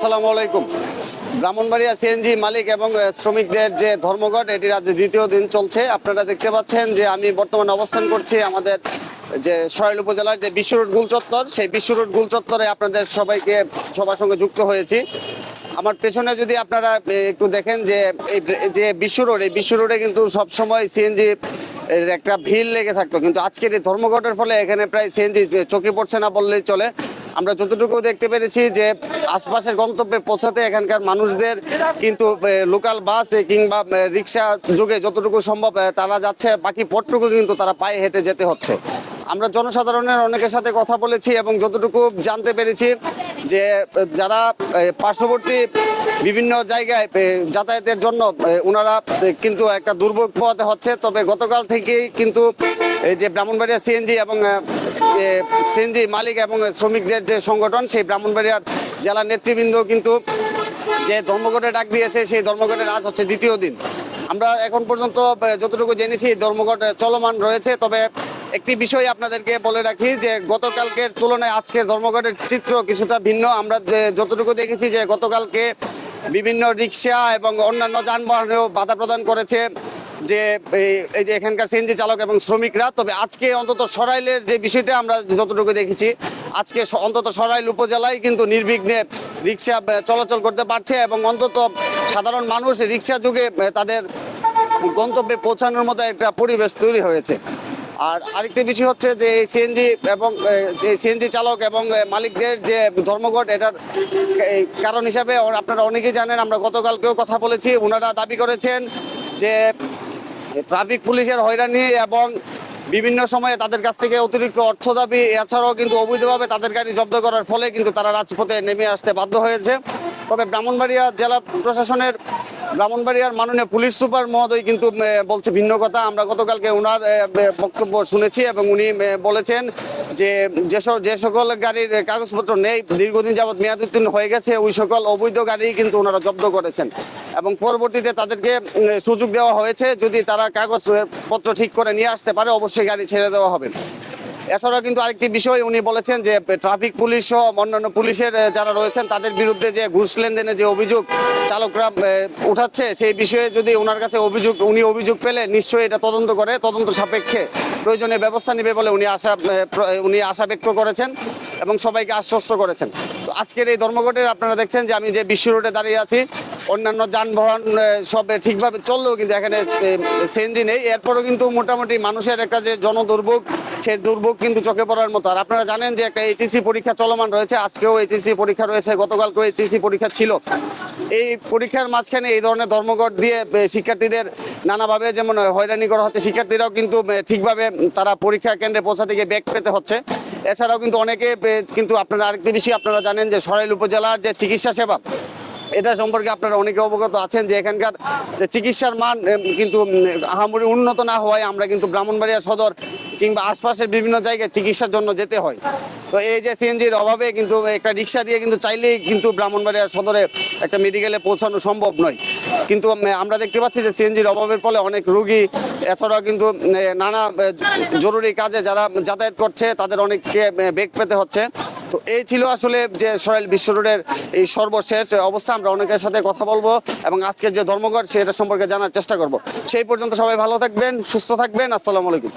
আসসালামু আলাইকুম। ব্রাহ্মণবাড়িয়া সিএনজি মালিক এবং শ্রমিকদের যে ধর্মঘট এটির আজ দ্বিতীয় দিন চলছে। আপনারা দেখতে পাচ্ছেন যে আমি বর্তমানে অবস্থান করছি আমাদের যে সরাইল উপজেলার যে বিশ্ব রোড গুল চত্বর, সেই বিশ্ব রোড আপনাদের সবাইকে, সবার সঙ্গে যুক্ত হয়েছি। আমার পেছনে যদি আপনারা একটু দেখেন যে এই যে বিশ্ব রোড, এই বিশ্ব রোডে কিন্তু সবসময় সিএনজি একটা ভিড় লেগে থাকতো। কিন্তু আজকের এই ধর্মঘটের ফলে এখানে প্রায় সিএনজি চোখে পড়ছে না বললেই চলে। আমরা যতটুকু দেখতে পেরেছি যে আশপাশের গন্তব্যে পৌঁছাতে এখানকার মানুষদের কিন্তু লোকাল বাস কিংবা রিক্সা যুগে যতটুকু সম্ভব তারা যাচ্ছে, বাকি পথটুকু কিন্তু তারা পায়ে হেঁটে যেতে হচ্ছে। আমরা জনসাধারণের অনেকের সাথে কথা বলেছি এবং যতটুকু জানতে পেরেছি যে যারা পার্শ্ববর্তী বিভিন্ন জায়গায় যাতায়াতের জন্য ওনারা কিন্তু একটা দুর্ভোগ পোহাতে হচ্ছে। তবে গতকাল থেকেই কিন্তু এই যে ব্রাহ্মণবাড়িয়া সিএনজি এবং সিএনজি মালিক এবং শ্রমিকদের যে সংগঠন, সেই ব্রাহ্মণবাড়িয়ার জেলা নেতৃবৃন্দ কিন্তু যে ধর্মঘটে ডাক দিয়েছে, সেই ধর্মঘটের আজ হচ্ছে দ্বিতীয় দিন। আমরা এখন পর্যন্ত যতটুকু জেনেছি ধর্মঘট চলমান রয়েছে। তবে একটি বিষয় আপনাদেরকে বলে রাখি যে, গতকালকের তুলনায় আজকের ধর্মঘটের চিত্র কিছুটা ভিন্ন। আমরা যে- যতটুকু দেখেছি যে, গতকালকে বিভিন্ন রিক্সা এবং অন্যান্য যানবাহনেও বাধা প্রদান করেছে যে এই- যে এখানকার সিএনজি চালক এবং শ্রমিকরা। তবে আজকে অন্তত সরাইলের যে বিষয়টা আমরা যতটুকু দেখেছি, আজকে অন্তত সরাইল উপজেলায় কিন্তু নির্বিঘ্নে রিক্সা চলাচল করতে পারছে এবং অন্তত সাধারণ মানুষ রিক্সা যুগে তাদের গন্তব্যে পৌঁছানোর মতো একটা পরিবেশ তৈরি হয়েছে। আর আরেকটি বিষয় হচ্ছে যে এই সিএনজি এবং সিএনজি চালক এবং মালিকদের যে ধর্মঘট, এটার কারণ হিসাবে আপনারা অনেকেই জানেন, আমরা গতকালকেও কথা বলেছি ওনারা দাবি করেছেন যে ট্রাফিক পুলিশের হয়রানি এবং বিভিন্ন সময়ে তাদের কাছ থেকে অতিরিক্ত অর্থ দাবি, এছাড়াও কিন্তু অবৈধভাবে তাদের গাড়ি জব্দ করার ফলে কিন্তু তারা রাজপথে নেমে আসতে বাধ্য হয়েছে। তবে ব্রাহ্মণবাড়িয়া জেলা প্রশাসনের ব্রাহ্মণবাড়িয়ার মাননীয় পুলিশ সুপার মহোদয় কিন্তু বলছে ভিন্ন কথা। আমরা গতকালকে ওনার বক্তব্য শুনেছি এবং উনি বলেছেন যে যেসব যে সকল গাড়ির কাগজপত্র নেই, দীর্ঘদিন যাবৎ মেয়াদ উত্তীর্ণ হয়ে গেছে, ওই সকল অবৈধ গাড়ি কিন্তু ওনারা জব্দ করেছেন। এবং পরবর্তীতে তাদেরকে সুযোগ দেওয়া হয়েছে, যদি তারা কাগজপত্র ঠিক করে নিয়ে আসতে পারে, অবশ্যই গাড়ি ছেড়ে দেওয়া হবে। এছাড়াও কিন্তু আরেকটি বিষয় উনি বলেছেন যে ট্রাফিক পুলিশ সহ অন্যান্য পুলিশের যারা রয়েছেন, তাদের বিরুদ্ধে যে ঘুষ লেনদেনের যে অভিযোগ চালকরা উঠাচ্ছে, সেই বিষয়ে যদি ওনার কাছে অভিযোগ, উনি অভিযোগ পেলে নিশ্চয়ই এটা তদন্ত করে, তদন্ত সাপেক্ষে প্রয়োজনীয় ব্যবস্থা নেবে বলে উনি আশা উনি আশা ব্যক্ত করেছেন এবং সবাইকে আশ্বস্ত করেছেন। তো আজকের এই ধর্মঘটের আপনারা দেখছেন যে আমি যে বিশ্ব রোডে দাঁড়িয়ে আছি অন্যান্য যানবাহন সব ঠিকভাবে চললেও কিন্তু এখানে সিএনজি নেই। এরপরও কিন্তু মোটামুটি মানুষের একটা যে জনদুর্ভোগ, সেই দুর্ভোগ কিন্তু চোখে পড়ার মতো। আর আপনারা জানেন যে একটা এইচএসসি পরীক্ষা চলমান রয়েছে। আজকেও এইচএসসি পরীক্ষা রয়েছে, গতকালকেও এইচএসসি পরীক্ষা ছিল। এই পরীক্ষার মাঝখানে এই ধরনের ধর্মঘট দিয়ে শিক্ষার্থীদের নানাভাবে যেমন হয়রানি করা হচ্ছে, শিক্ষার্থীরাও কিন্তু ঠিকভাবে তারা পরীক্ষা কেন্দ্রে পৌঁছাতে গিয়ে ব্যাগ পেতে হচ্ছে। এছাড়াও কিন্তু অনেকে কিন্তু আপনারা আরেকটি বিষয় আপনারা জানেন যে সরাইল উপজেলার যে চিকিৎসা সেবা এটা সম্পর্কে আপনারা অনেকে অবগত আছেন যে এখানকার যে চিকিৎসার মান কিন্তু আহামরি উন্নত না হওয়ায় আমরা কিন্তু ব্রাহ্মণবাড়িয়া সদর কিংবা আশপাশের বিভিন্ন জায়গায় চিকিৎসার জন্য যেতে হয়। তো এই যে সিএনজির অভাবে কিন্তু একটা রিক্সা দিয়ে কিন্তু চাইলেই কিন্তু ব্রাহ্মণবাড়িয়া সদরে একটা মেডিকেলে পৌঁছানো সম্ভব নয়। কিন্তু আমরা দেখতে পাচ্ছি যে সিএনজির অভাবের ফলে অনেক রুগী, এছাড়াও কিন্তু নানা জরুরি কাজে যারা যাতায়াত করছে, তাদের অনেককে বেগ পেতে হচ্ছে। তো এই ছিল আসলে যে সরাইল বিশ্ব রোডের এই সর্বশেষ অবস্থা। আমরা অনেকের সাথে কথা বলব এবং আজকের যে ধর্মঘট, সেটা সম্পর্কে জানার চেষ্টা করব। সেই পর্যন্ত সবাই ভালো থাকবেন, সুস্থ থাকবেন। আসসালামু আলাইকুম।